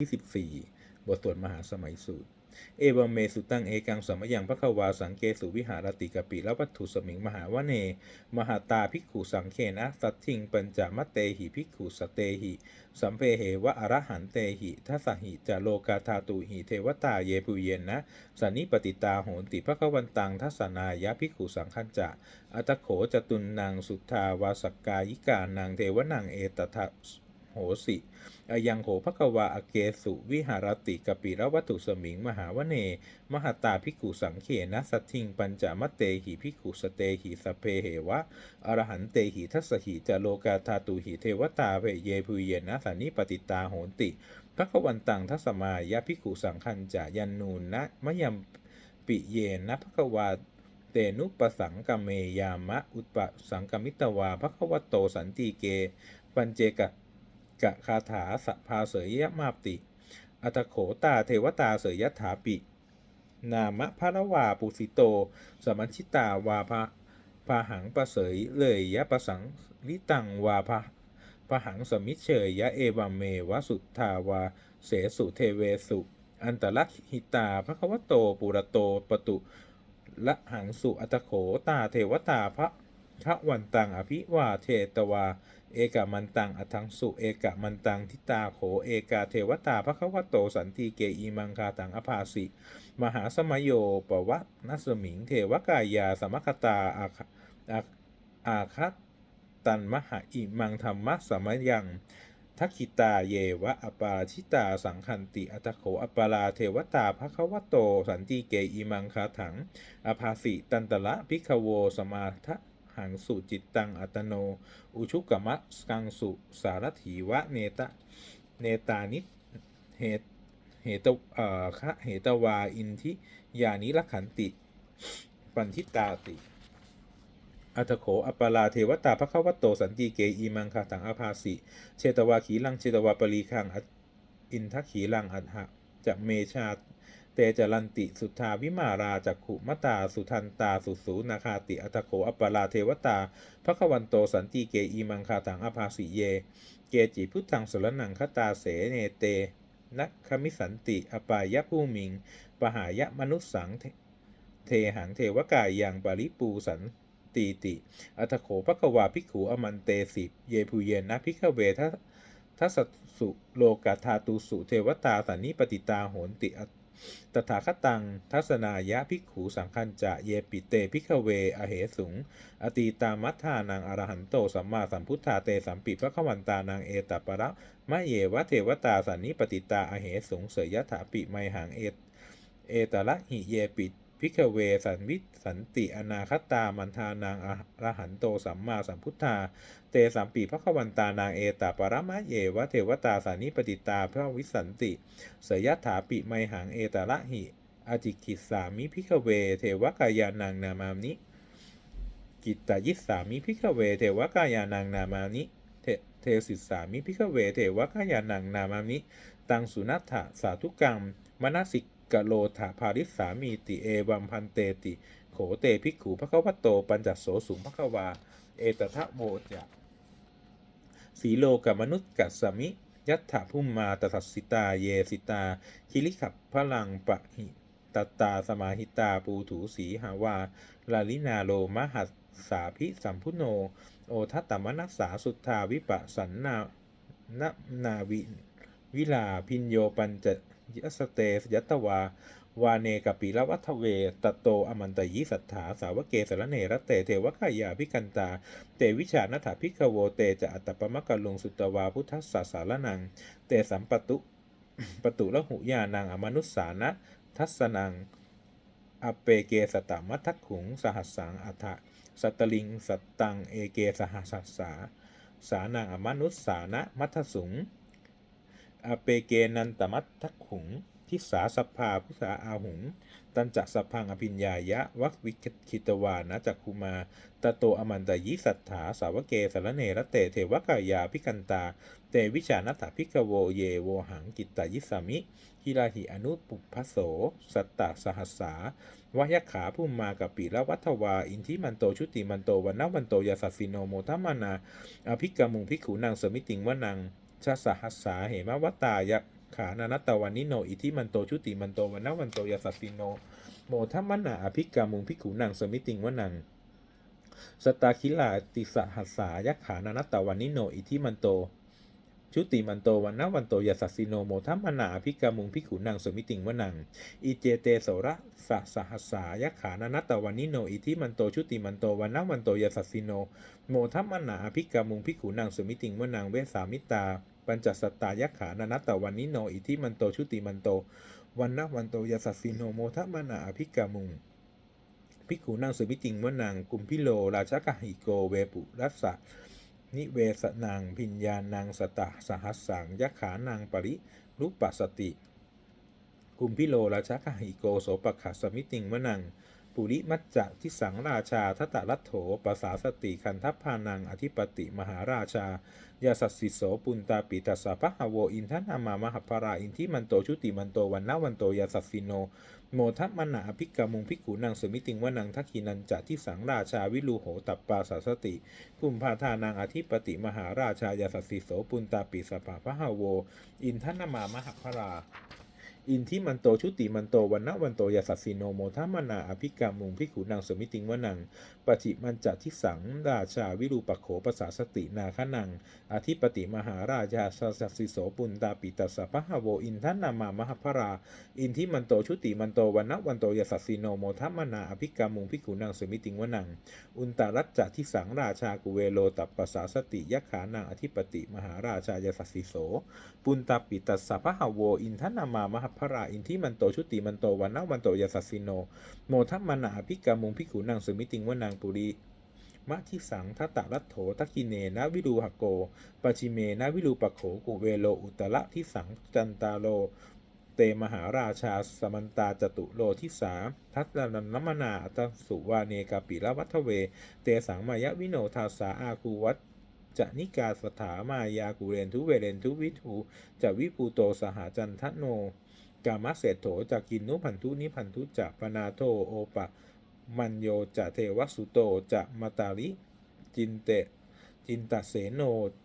ที่ 14 บทสวดมหาสมัยสูตร เอวัมเมสุตังเอกังสมยังพระควาสังเกสุวิหารติกปิและวัตถุสมิงมหาวเน มหาตาภิกขุสังเคนะสัตทิงปัญจมะเตหิภิกขุสเตหิ สัมเพเหวะอรหันเตหิทัสหิจาโลกาธาตุหิเทวตาเยปุเยนนะสันนิปติตาโหนติพระควันตังทัสนายะภิกขุสังคัญจะอัตโขจตุนนางสุทธาวาสกกายิกานางเทวนางเอตทะ หสิอยังโหภควาอเกสุวิหารติกปิระวัตุสมิง มหาวเน มหาตาภิกขุสังเขนะสัตทิงปัญจมเตหิภิกขุสเตหิสเพเหวะอรหันเตหิทัสหิจโลกาธาตุหิเทวตาเวเยพุเยนะสันนิปติตาโหนติพระควันตังทัสมายะภิกขุสังคัญจะยันนูนนะมะยมปิเยนะภควาเตนุปสังกเมยามะ อุปสังกมิตวาภควโตสันติเก ปัญเจกะ กะคาถาสภาเสยยมาติ อัตโขตาเทวตาเสยยถาปิ นามะพระวาปุสิโต สมัญชิตาวาภาพาหังประเสยเลยยะประสังลิตังวาภาพหังสมิเชยยะเอวัมเมวสุทธาวา เสสุเทเวสุ อันตรหิตาภควโตปุระโตปตุละหังสุอัตโขตาเทวตาพระทะวันตังอภิวาเทตวา เอกามันตังอัทังสุ เอกามันตังทิตาโข เอกาเทวตาพระควโตสันติเกอีมังคาตังอภาสิ มหาสมโยปวะนัสมิง เทวกายาสมคตาอาคอาอาคัตตันมหาอิมังธรรมะสมยังทักขิตาเยวะอปาชิตาสังคันติอัตโขอปาราเทวตาภควโต สันติเกอิมังคาถัง อภาสิตันตละพิกโวสมาทะ หังสุจิตตังอัตโน อุชุกมัสกังสุสารถีวะเนตะเนตานิเหตเหตเอ่อคะเหตวาอินทิยานิลขันติ ปันทิตาติ อัตโขอปาราเทวตาภควโตสันติเกอีมังคาตังอภาสิเชตวาขีลังเชตวาปรีคังอินทขีลังอัฏหะจะเมชา เตจรันติสุทธาวิมาราจักขุมตาสุทันตาสุสูนาคาติอัตโขอัปปาราเทวตาภควันโตสันติเกอีมังคาตังอภาสิเย เกจิพุทธังสรนังคตาเสเนเตนักขมิสันติ อปายะผู้มิง ปหายะมนุสสังเทหังเทวกายยังปริปูสันตีติ อัตโขภควาภิกขุอมันเตสิเยภูเยนะพิกเวททัสสุโลกาธาตุสุเทวตาสันนิปติตาโหนติอัต ตถาคตัง ทัศนายะภิกขุสังคัญจะเยปิเตพิกเว อเหสุง อตีตามัทธานังอรหันโตสัมมาสัมพุทธาเตสัมปิพระขวันตานางเอตปะระมะเยวะเทวตาสันนิปติตาอเหสุงเสยยถาปิไมหังเอตเอตละหิเยปิ พิกเวสันวิสันติอนาคตามันทานางอรหันโตสัมมาสัมพุทธา เตสัมปีพระขวันตานางเอตาปรมะเยวะเทวตาสานิปติตาพระวิสันติเสยยถาปิไมหังเอตละหิอจิกิสามิพิกเว เทวกายานางนามานิกิตตยิสามิพิกเว เทวกายานางนามานิเทสิสามิพิกเว เทวกายานางนามานิตังสุนัตถะสาธุกังมนสิก กโลถาภาริสามีติเอวัมพันเตติ โขเตภิกขุพระควโต ปัญจโสสุงพระควา เอตทะโมจะสีโลกมนุษย์กัสสมิ ยัตถาภุมมาตสัสสิตาเยสิตา คิริขับพลังปะหิตตาสมาหิตาปูถูสีหาวาลาลินาโลมหัสสาพิสัมพุโน โอทัตตมนัสสาสุทธาวิปสันนานานาวิวิลาพินโยปัญจ ยัสเตสยัตวา วาเนกปิละวัฒเวตโตอมันตยิสัทธาสาวเกสรเนรเตเทวกายาพิกันตา เตวิชานัถาพิกโวเตจะอัตตปมะกะลุงสุตวาพุทธสสสารนัง เตสัมปตุปตุละหุยานังอมนุสสานะทัสสนัง อเปเกสตามัทขุงสหัสสังอัฏฐะสัตลิง สัตตัง เอเกสหัสสสาสานังอมนุสสานะมัทสุง อาเปเกนันตมัตทักขุง ทิสาสภาพุสาอาหุง ตันจักสพังอภิญญายะ วัควิคิตวานะจักคุมาตโตอมันตยิสัทธาสาวเกสรเนรเตเทวกายาพิกันตา เตวิชานัตถพิกโวเยโวหังกิตตยิสามิฮิราหิอนุปุพโส สัตตสหัสสาวายขาภูมิมากับปีละวัฒวา อินทิมันโตชุติมันโตวันนวันโตยาสัสสิโนโมทัมมานาอภิกามุงภิขุนางสมิติงวนัง ชาสหัสสาเหมวัตตายะขานานัตตวันนิโน อิทิมันโตชุติมันโตวันนวันโตยาสัสสิโน โมทัมมนาอภิกามุงพิกขุนังสมิติงวนัง สตาคิลาติสหัสสายะขานานัตตวันนิโน อิทิมันโต ชุติมันโตวันนวันโตยาสัสสิโนโมทัมมนาอภิกามุงพิกขุนังสมิติงวนังอิเจเตโสระสะสหัสสายักขานานัตตวันนิโนอิทิมันโตชุติมันโตวันนวันโตยาสัสสิโนโมทัมมนาอภิกามุงพิกขุนังสมิติงวนังเวสามิตา ปัญจสตายักขานานัตตวันนิโนอิทิมันโตชุติมันโตวันนวันโตยาสัสสิโนโมทัมมนาอภิกามุงภิกขุนังสุวิติงวนังกุมพิโล ราชกหิโกเวปุรัสสะ นิเวสนังพิญญานังสตะสหัสสังยักขานังปริรูปปัสติกุมพิโลราชกหิโกโสปะขะสมิติงวนัง ปุริมัจจะทิสังราชาทัตะรัตโถปสาสติคันทัพพานังอธิปติมหาราชายาสัสสิโสปุนตาปิตัสสะพะหะโวอินทนามามหภราอินทิมันโตชุติมันโตวันนาวันโตยาสัสสิโน โมทัพมนาอภิกามุงภิกขุนางสมิติงวนังทักขินันจะที่สังราชาวิลูโหตัปปาสาสติกุมพาทานางอธิปติมหาราชายาสัสสิโสปุนตาปิสปะพะหาโว อินทนามามหภรา อินทิมันโตชุติมันโตวันนะวันโตยาสัสสิโนโมทัมนาอภิกามุงพิขุนังสมิติงวนังปฏิมันจะทิสังราชาวิรูปโขปสาสตินาคนังอธิปติมหาราชาสสัสสิโสปุนตาปิตัสสะพะหะโวอินทนามามหภรา อินทิมันโตชุติมันโตวันนะวันโตยาสัสสิโนโมทัมนาอภิกามุงพิขุนังสมิติงวนัง อุนตารัจจะทิสังราชากุเวโลตัปปสาสติยักขานังอธิปติมหาราชายาสัสสิโส ปุณตาปิตัสสะพะหะโวอินทนามามหภราอินทิมันโตชุติมันโตวันนะวันโตยาสัสสิโน โมทัมมนาอภิกามุงพิกขุนังสมิติงวนางปุริมะทิสังทัตตะรัตโถทักกิเนนะวิรูหโกปชิเมนะวิรูปโขกุเวโลอุตระทิสังจันตาโล เตมหาราชาสมันตาจตุโลทิสา ทัตนันนมนาอัตสุวาเนกาปิละวัทเว เตสังมายวิโนทาสาอาคูวัตจะนิกาสถามายากุเรนทุเวเรนทุวิทูจะวิภูโตสหจันทโน กามะเศโถจากกินนุพันธุนิพันธุจะปนาโทโอปะ มันโยจะเทวสุโตจะมาตาลิจินเตจินตเสโน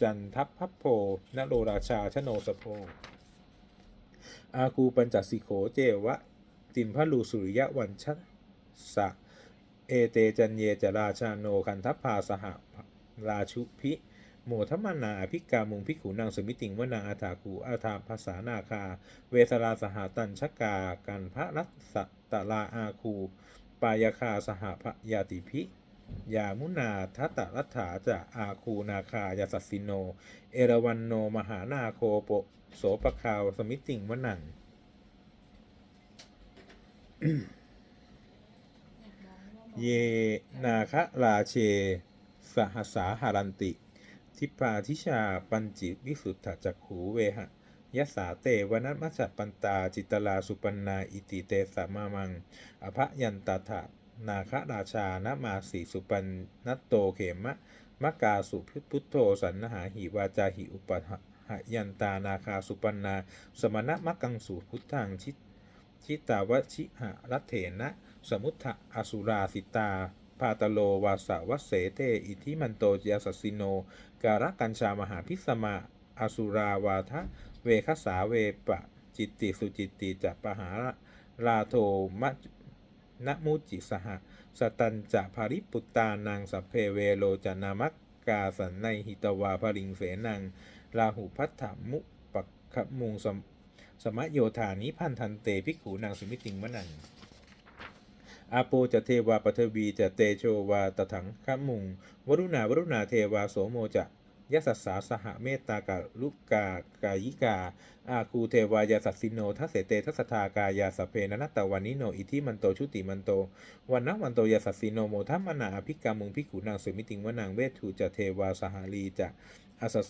จันทัพพัพโพนโรราชาชโนสโพอาคูปัญจสิโขเจวะติมพลูสุริยะวันชะสะ เอเตจันเยจราชาโนคันทัพพาสหราชุพิ โมทมานาอภิกามุงพิขุนางสมิติงวนาอาถาคูอาถาภาษานาคา เวสราสหตัญชกา กันพระรัตสตลาอาคู ปายาคาสหพยาติพิยามุนาทัตรัฐาจะอาคูนาคายาสัสิโน เอราวันโนมหานาโคโปโสปคาวสมิติงวนังเยนาคะราเช สหัสสาหารันติ ทิปาทิชาปัญจิวิสุทธจักขูเวหะยะสาเตวนัตมัจจปันตาจิตลาสุปันนาอิติเตสามามัง อภยันตถานาคราชานามาสีสุปันนัตโตเขมะมะกาสุพุทโธสันนหาหิวาจาหิอุปหยันตานาคาสุปันนา สมณะมะกังสูพุทธังชิชิตาวชิหะรัตเถนะ สมุทธะอสุราสิตา พาตโลวาสาวเสเต อิทิมันโตยาสสสิโน การกัญชามหาพิสมาอสุราวาทะ เวคสาเวปะ จิตติสุจิตติจะปหาราโทมะนะมุจิสหะสตันจะภาริปุตตานังสัพเพเวโลจนามักกาสันในหิตวาภริงเสนัง ราหุพัทธมุปักขมุงสมสมะโยธานิพันธันเตภิกขุนางสุมิติงมะนัง อาโปจะเทวาปทวีจะเตโชวาตถังขมุง วรุณาวรุณาเทวาโสโมจะยสัสสาสหเมตตากาลุกากายิกา อาคูเทวายาสัสสิโนทัสเสเตทัสทากายาสเพนนัตตวันนิโนอิทิมันโตชุติมันโตวันนวันโตยาสัสสิโนโมทัมมนาอภิกามุงภิกขุนางสุมิติงวนางเวทูจะเทวาสหาลีจะ อาสั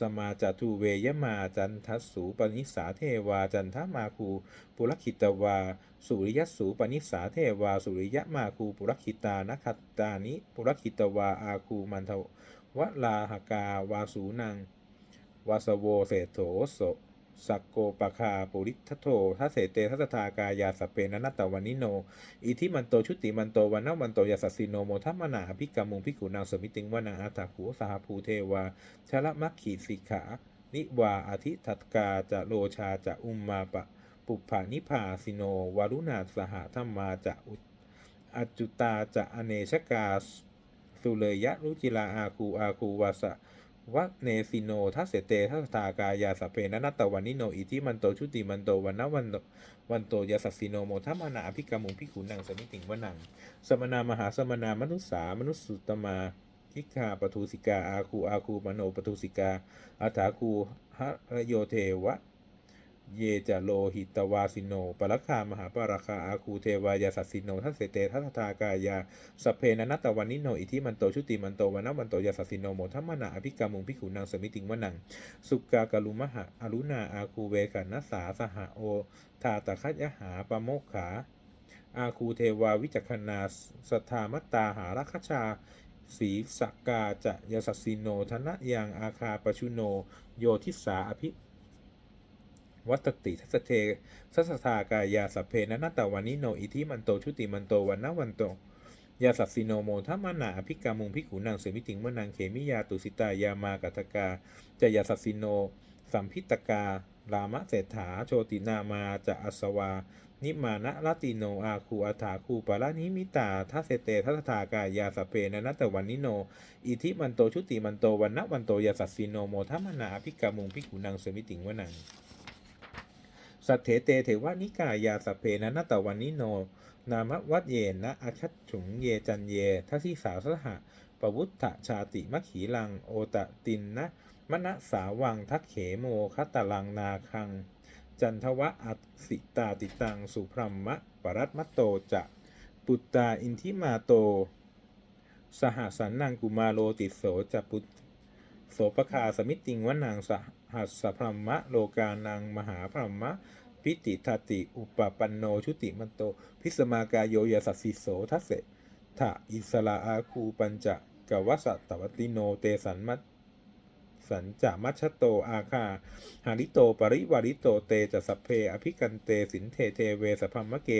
สมาจตุเวยมาจันทัสสูปนิสาเทวาจันทมาคูปุรคิตวา สุริยสูปนิสาเทวา สุริยมาคูปุรคิตานคัตตานิปุรคิตวาอาคูมันทวลาหกาวาสูนังวาสโวเศโถโส สักโกปะคาปุริทัโถทัเสเตทัสทากายาสเพนนัตตวันิโน อิทิมันโตชุติมันโตวันนวันโตยาสัสิโนโมทัมมนาภิกามุงพิกุนางสมิติงวนาอาตาคูสหภูเทวาชละมัคขีสิกขา นิวาอธิทัตกาจะโลชาจะอุมมาปะ ปุปผานิพาสิโนวารุณาสหธรรมาจะอุอจจุตาจะอเนชกาสุเลยะรุจิลาอาคูอาคูวาสะ วะเนสิโนทัสเสเตทัสตากายาสเพนนัตตวันนิโนอิทิมันโตชุติมันโตวันนวันวันโตยาสัสสิโนโมทัมนาอภิกรรมุงพิขุนังสมิติงวนัง สมนามหาสมนามนุษสามนุษสุตมาคิกาปทุสิกาอาคูอาคูมโนปทุสิกาอัฐาคูหะโยเทวะ เยจะโลหิตวาสิโน ปรคามหาปราคาอาคูเทวายาสัสสิโนทัสเสเตทัสทากายาสเพนนัตตวันนิโน อิทิมันโต ชุติมันโตวันนวันโตยาสัสสิโนโมทัมมนาอภิกรรมุงพิขุนังสมิติงวนัง สุกากลุมหะอรุณาอาคูเวกันัสสาสหโอ ทาตคัจยหาปะโมกขาอาคูเทวาวิจักขณาสทธามัตตาหารัคชาสีสกกาจะยาสัสสิโนธนะยังอาคาปชุโน โยทิสาอภิ วัตติทัสเททัสทากายาสพเพนะนัตตวันนิโนอิทิมันโตชุติมันโตวันนวันโตยาสัสสิโนโมทัมมานาอภิกามุงพิกุนังเสมิติงมนังเขมิยาตุสิตายามากัตกาจะยาสัสสิโน สัมพิตกา รามะเศรษฐาโชตินามาจะอัสวา นิมานะลติโนอาคูอัฏฐาคูปารานิมิตาทัสเสเตทัสทากายาสพเพนะนัตตวันนิโน อิทิมันโตชุติมันโตวันนวันโตยาสัสสิโนโมทัมมานาอภิกามุงพิกุนังเสมิติงวนัง สัทเถเตเถวานิกายาสพเพนะนตตวันนิโน นามวัดเยนะอาคัตฉุงเยจันเยทัสสิสาสหะปวุฒชาติมัคขีลัง โอตะตินนะมณสาวังทักเขโมคัตตลังนาคัง จันทวะอัตสิตาติตัง สุพรมมะปรัตมะโตจะปุตตาอินทิมาโต สหสันนังกุมาโลติโสจะปุต โสปคาสมิติงวนังสหัสพรัมะโลกานังมหาพรัมะพิติทติ อุปปันโนชุติมันโต พิสมากายโยยสัสสิโสทัสเสทะอิสลาอาคูปัญจะกวสัตตวติโนเตสันมัต สัญจะมัชโตอาคาหาริโตปริวาริโตเตจะสัพเพอภิกันเตสินเทเทเวสพัมมะเก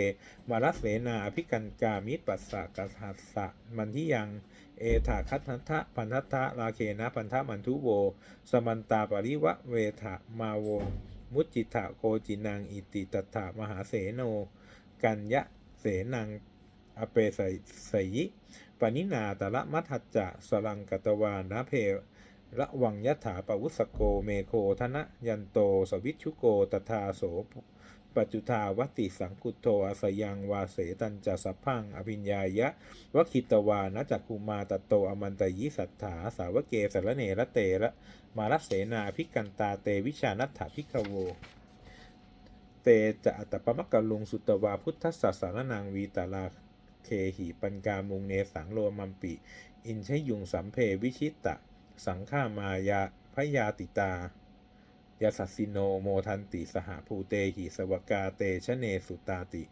มารัสเสนาอภิกันกามิตรปัสสะกัสหัสสะมันทิยังเอถาคัตทัทะพันทัตะราเคนะพันธะมันทุโว สมันตาปริวะเวทะมาโว มุจจิตะโกจินังอิติตถามหาเสโน กัญญะเสนังอเปสยสยิปนินาตละมัทจจะสลังกตวานะเพ ระวังยถาปวุสโกเมโคธนะยันโต สวิชุโกตถาโสปัจจุทาวติสังกุโตอาสยังวาเสตันจะสัพพังอภิญญายะวคิตวานะจักคุมาตโตอมันตยิสัทธาสาวเกสรเนระเตระมารัเสนาภิกันตาเตวิชานัตถาภิกขโว เตจะอัตตปมกะลุงสุตวาพุทธศาสนนางวีตาลาเคหิปัญกามุงเนสังโลมัมปิ อินชยุงสัมเพวิชิตะ สังฆามายาพยาติตายาสัสสิโนโมทันติสหภูเตหิสวกาเตชะเนสุตาติ